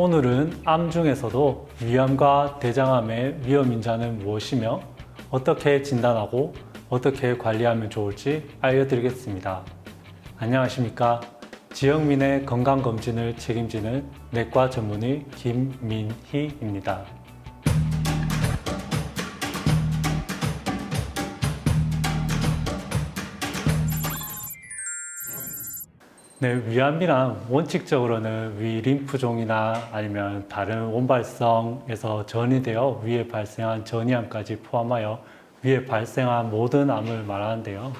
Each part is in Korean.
오늘은 암 중에서도 위암과 대장암의 위험 인자는 무엇이며 어떻게 진단하고 어떻게 관리하면 좋을지 알려드리겠습니다. 안녕하십니까. 지영민의 건강검진을 책임지는 내과 전문의 김민희입니다. 네, 위암이란 원칙적으로는 위 림프종이나 아니면 다른 원발성에서 전이 되어 위에 발생한 전이암까지 포함하여 위에 발생한 모든 암을 말하는데요.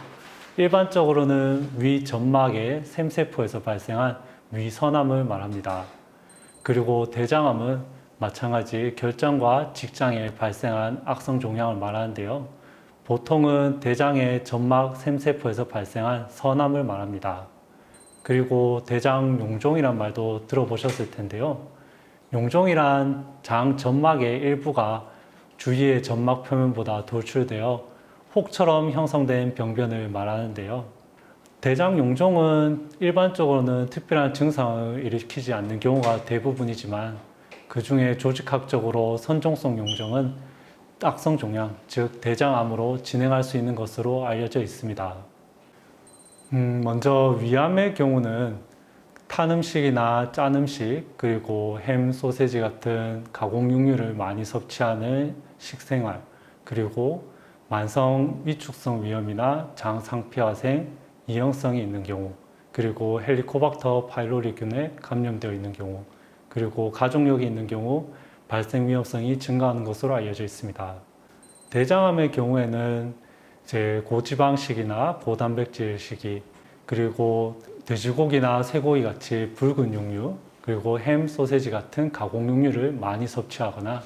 일반적으로는 위 점막의 샘세포에서 발생한 위선암을 말합니다. 그리고 대장암은 마찬가지 결장과 직장에 발생한 악성 종양을 말하는데요. 보통은 대장의 점막 샘세포에서 발생한 선암을 말합니다. 그리고 대장 용종이란 말도 들어보셨을 텐데요. 용종이란 장 점막의 일부가 주위의 점막 표면보다 돌출되어 혹처럼 형성된 병변을 말하는데요. 대장 용종은 일반적으로는 특별한 증상을 일으키지 않는 경우가 대부분이지만 그 중에 조직학적으로 선종성 용종은 악성 종양, 즉 대장암으로 진행할 수 있는 것으로 알려져 있습니다. 음, 먼저 위암의 경우는 탄 음식이나 짠 음식 그리고 햄, 소세지 같은 가공 육류를 많이 섭취하는 식생활 그리고 만성 위축성 위염이나 장 상피화생, 이형성이 있는 경우 그리고 헬리코박터 파일로리균에 감염되어 있는 경우 그리고 가족력이 있는 경우 발생 위험성이 증가하는 것으로 알려져 있습니다. 대장암의 경우에는 이 제 고지방식이나 고단백질 식이 그리고 돼지고기나 쇠고기 같이 붉은 육류 그리고 햄, 소세지 같은 가공 육류를 많이 섭취하거나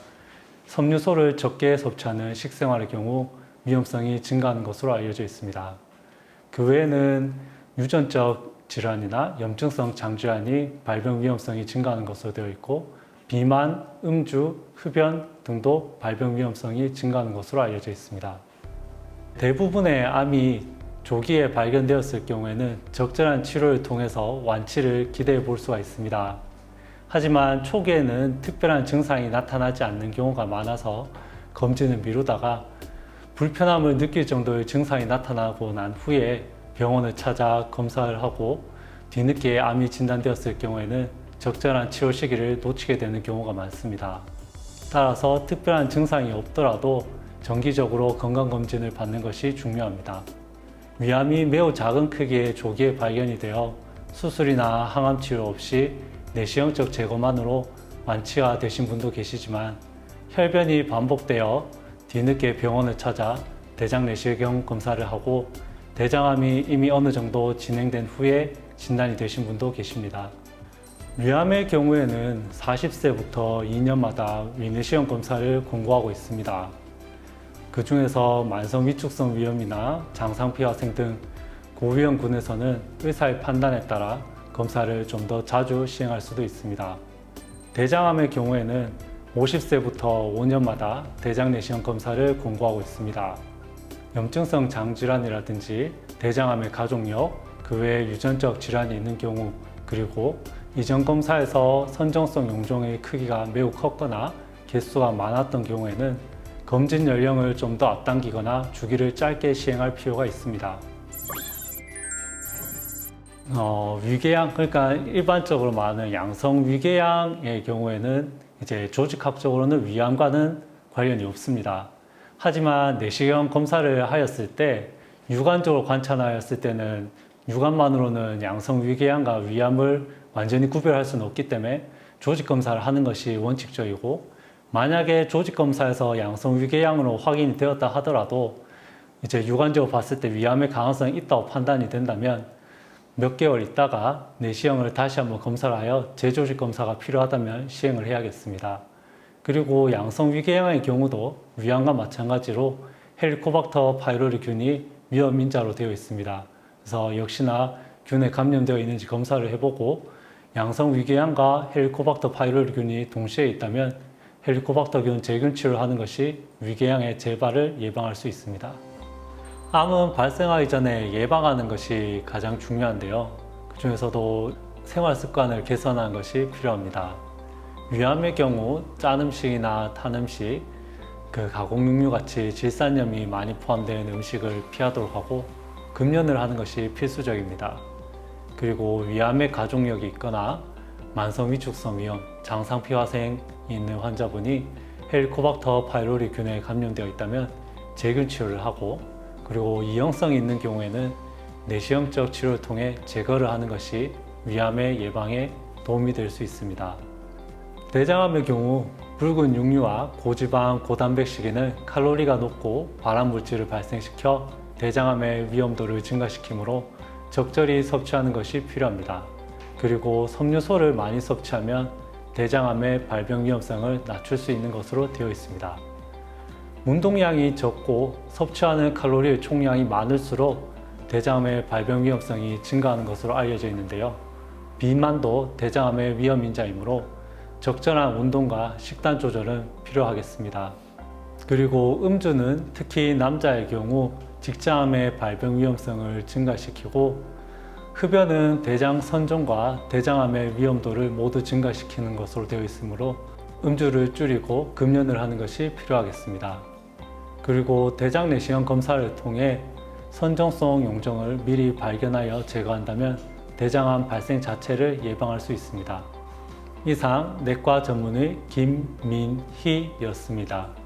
섬유소를 적게 섭취하는 식생활의 경우 위험성이 증가하는 것으로 알려져 있습니다. 그 외에는 유전적 질환이나 염증성 장질환이 발병 위험성이 증가하는 것으로 되어 있고 비만, 음주, 흡연 등도 발병 위험성이 증가하는 것으로 알려져 있습니다. 대부분의 암이 조기에 발견되었을 경우에는 적절한 치료를 통해서 완치를 기대해 볼 수가 있습니다. 하지만 초기에는 특별한 증상이 나타나지 않는 경우가 많아서 검진을 미루다가 불편함을 느낄 정도의 증상이 나타나고 난 후에 병원을 찾아 검사를 하고 뒤늦게 암이 진단되었을 경우에는 적절한 치료 시기를 놓치게 되는 경우가 많습니다. 따라서 특별한 증상이 없더라도 정기적으로 건강검진을 받는 것이 중요합니다. 위암이 매우 작은 크기의 조기에 발견이 되어 수술이나 항암 치료 없이 내시경적 제거만으로 완치가 되신 분도 계시지만 혈변이 반복되어 뒤늦게 병원을 찾아 대장 내시경 검사를 하고 대장암이 이미 어느 정도 진행된 후에 진단이 되신 분도 계십니다. 위암의 경우에는 40세부터 2년마다 위내시경 검사를 권고하고 있습니다. 그 중에서 만성 위축성 위염이나 장상피화생 등 고위험군에서는 의사의 판단에 따라 검사를 좀 더 자주 시행할 수도 있습니다. 대장암의 경우에는 50세부터 5년마다 대장 내시경 검사를 권고하고 있습니다. 염증성 장질환이라든지 대장암의 가족력, 그 외에 유전적 질환이 있는 경우, 그리고 이전 검사에서 선정성 용종의 크기가 매우 컸거나 개수가 많았던 경우에는 검진 연령을 좀 더 앞당기거나 주기를 짧게 시행할 필요가 있습니다. 어, 위궤양 그러니까 일반적으로 말하는 양성 위궤양의 경우에는 이제 조직학적으로는 위암과는 관련이 없습니다. 하지만 내시경 검사를 하였을 때 육안적으로 관찰하였을 때는 육안만으로는 양성 위궤양과 위암을 완전히 구별할 수는 없기 때문에 조직 검사를 하는 것이 원칙적이고 만약에 조직 검사에서 양성 위궤양으로 확인이 되었다 하더라도 이제 육안적으로 봤을 때 위암의 가능성이 있다고 판단이 된다면 몇 개월 있다가 내시경을 다시 한번 검사를 하여 재조직 검사가 필요하다면 시행을 해야겠습니다. 그리고 양성 위궤양의 경우도 위암과 마찬가지로 헬리코박터 파이로리균이 위험 인자로 되어 있습니다. 그래서 역시나 균에 감염되어 있는지 검사를 해보고 양성 위궤양과 헬리코박터 파이로리균이 동시에 있다면 헬리코박터균 제균 치료를 하는 것이 위궤양의 재발을 예방할 수 있습니다. 암은 발생하기 전에 예방하는 것이 가장 중요한데요. 그 중에서도 생활 습관을 개선하는 것이 필요합니다. 위암의 경우 짠 음식이나 탄 음식, 그 가공 육류 같이 질산염이 많이 포함된 음식을 피하도록 하고 금연을 하는 것이 필수적입니다. 그리고 위암의 가족력이 있거나 만성 위축성 위염, 장상피화생이 있는 환자분이 헬리코박터 파이로리 균에 감염되어 있다면 제균 치료를 하고 그리고 이형성이 있는 경우에는 내시경적 치료를 통해 제거를 하는 것이 위암의 예방에 도움이 될 수 있습니다. 대장암의 경우 붉은 육류와 고지방, 고단백식에는 칼로리가 높고 발암 물질을 발생시켜 대장암의 위험도를 증가시키므로 적절히 섭취하는 것이 필요합니다. 그리고 섬유소를 많이 섭취하면 대장암의 발병 위험성을 낮출 수 있는 것으로 되어 있습니다. 운동량이 적고 섭취하는 칼로리의 총량이 많을수록 대장암의 발병 위험성이 증가하는 것으로 알려져 있는데요. 비만도 대장암의 위험 인자이므로 적절한 운동과 식단 조절은 필요하겠습니다. 그리고 음주는 특히 남자의 경우 직장암의 발병 위험성을 증가시키고 흡연은 대장 선종과 대장암의 위험도를 모두 증가시키는 것으로 되어 있으므로 음주를 줄이고 금연을 하는 것이 필요하겠습니다. 그리고 대장 내시경 검사를 통해 선정성 용종을 미리 발견하여 제거한다면 대장암 발생 자체를 예방할 수 있습니다. 이상 내과 전문의 김민희였습니다.